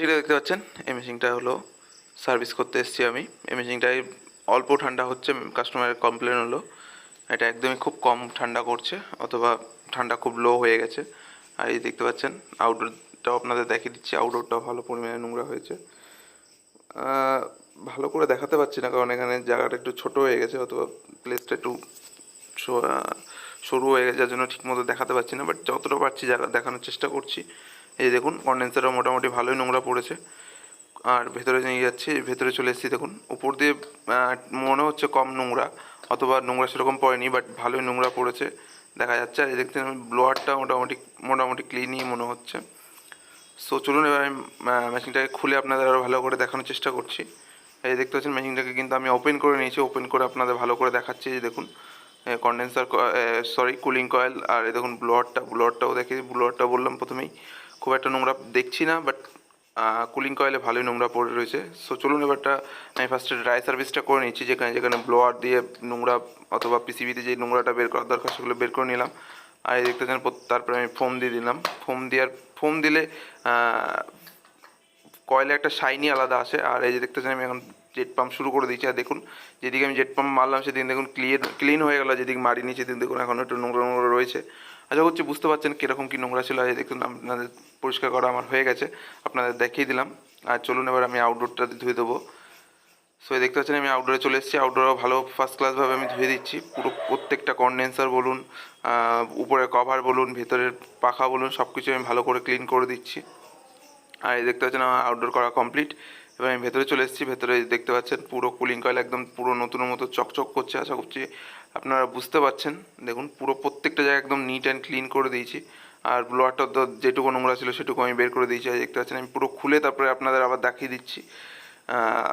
মেশিনটা দেখতে পাচ্ছেন? এই মেশিনটা হলো সার্ভিস করতে এসেছি আমি। এই মেশিনটায় অল্প ঠান্ডা হচ্ছে কাস্টমারের কমপ্লেন হলো। এটা একদমই খুব কম ঠান্ডা করছে, অথবা ঠান্ডা খুব লো হয়ে গেছে। আর এই দেখতে পাচ্ছেন আউটডোরটাও আপনাদের দেখিয়ে দিচ্ছি আউটডোরটাও ভালো পরিমাণে নোংরা হয়েছে। ভালো করে দেখাতে পারছি না, কারণ এখানে জায়গাটা একটু ছোট হয়ে গেছে, অথবা প্লেসটা একটু সরু হয়ে গেছে, যার জন্য ঠিকমতো দেখাতে পারছি না বাট যতটা পারছি জায়গা দেখানোর চেষ্টা করছি। এই যে দেখুন কন্ডেন্সারও মোটামুটি ভালোই নোংরা পড়েছে। আর ভেতরে নিয়ে যাচ্ছি, ভেতরে চলে এসেছি দেখুন। উপর দিয়ে মনে হচ্ছে কম নোংরা, অথবা নোংরা সেরকম পড়েনি বাট ভালোই নোংরা পড়েছে। দেখা যাচ্ছে, আর এই দেখতে ব্লোয়ারটা মোটামুটি মোটামুটি ক্লিনই মনে হচ্ছে। সো চলুন এবার আমি মেশিনটাকে খুলে আপনাদের আরও ভালো করে দেখানোর চেষ্টা করছি। এই দেখতে পাচ্ছেন মেশিনটাকে কিন্তু আমি ওপেন করে নিয়েছি ওপেন করে আপনাদের ভালো করে দেখাচ্ছি। যে দেখুন কন্ডেন্সার সরি কুলিং কয়েল আর এই দেখুন ব্লোয়ারটা ব্লোয়ারটাও দেখি ব্লোয়ারটা বললাম প্রথমেই। খুব একটা নোংরা দেখছি না বাট কুলিং কয়েলে ভালোই নোংরা পড়ে রয়েছে। সো চলুন এবারটা আমি ফার্স্টে ড্রাই সার্ভিসটা করে নিচ্ছি, যেখানে যেখানে ব্লোয়ার দিয়ে নোংরা অথবা পিসিবিতে যে নোংরাটা বের করার দরকার সেগুলো বের করে নিলাম। আর এই দেখতে পাচ্ছেন তারপরে আমি ফোম দিয়ে দিলাম। ফোম দেওয়ার ফোম দিলে কয়েলে একটা শাইনি আলাদা আসে। আর এই যে দেখতেছেন, আমি এখন জেট পাম্প শুরু করে দিয়েছি। আর দেখুন, যেদিকে আমি জেট পাম্প মারলাম, সেদিন দেখুন ক্লিয়ার ক্লিন হয়ে গেল, যেদিকে মারিনি, সেদিন দেখুন এখন একটু নোংরা নোংরা রয়েছে। আশা করছি বুঝতে পারছেন কীরকম কী নোংরা ছিল। দেখুন আপনাদের পরিষ্কার করা আমার হয়ে গেছে। আপনাদের দেখিয়ে দিলাম। আর চলুন এবার আমি আউটডোরটা ধুয়ে দেবো। সো দেখতে পাচ্ছেন আমি আউটডোরে চলে এসেছি। আউটডোরও ভালো ফার্স্ট ক্লাসভাবে আমি ধুয়ে দিচ্ছি। পুরো প্রত্যেকটা কন্ডেন্সার বলুন আহ, উপরের কভার বলুন ভেতরের পাখা বলুন সব কিছু আমি ভালো করে ক্লিন করে দিচ্ছি। আর এই দেখতে পাচ্ছেন আমার আউটডোর করা কমপ্লিট এবার আমি ভেতরে চলে এসেছি, ভেতরে দেখতে পাচ্ছেন পুরো কুলিং কয়েল একদম পুরো নতুন মতো চকচক করছে আশা করছি আপনারা বুঝতে পারছেন। দেখুন, পুরো প্রত্যেকটা জায়গা একদম নিট অ্যান্ড ক্লিন করে দিয়েছি। আর ব্লোয়ারটা তো যেটুকু নোংরা ছিল সেটুকু আমি বের করে দিয়েছি দেখতে পাচ্ছেন আমি পুরো খুলে তারপরে আপনাদের আবার দেখিয়ে দিচ্ছি।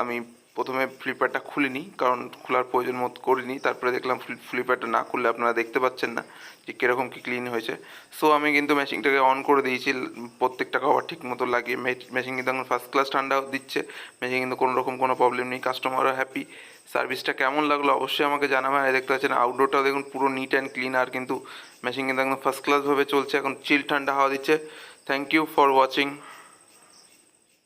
আমি প্রথমে ফ্লিপকার্টটা খুলিনি, কারণ খোলার প্রয়োজন মতো করিনি। তারপরে দেখলাম ফ্লিপকার্টটা না খুললে আপনারা দেখতে পাচ্ছেন না যে কীরকম কী ক্লিন হয়েছে। সো আমি কিন্তু মেশিনটাকে অন করে দিয়েছি, প্রত্যেকটা কভার ঠিক মতো লাগিয়ে মেশিন কিন্তু এখন ফার্স্ট ক্লাস ঠান্ডাও দিচ্ছে। মেশিন কিন্তু কোনো রকম কোনো প্রবলেম নেই কাস্টমারও হ্যাপি সার্ভিসটা কেমন লাগল অবশ্যই আমাকে জানাবেন। আর দেখতে পাচ্ছেন আউটডোরটাও দেখুন, পুরো নিট অ্যান্ড ক্লিন আর কিন্তু মেশিন কিন্তু একদম ফার্স্ট ক্লাসভাবে চলছে, এখন চিল ঠান্ডা হাওয়া দিচ্ছে। Thank you for watching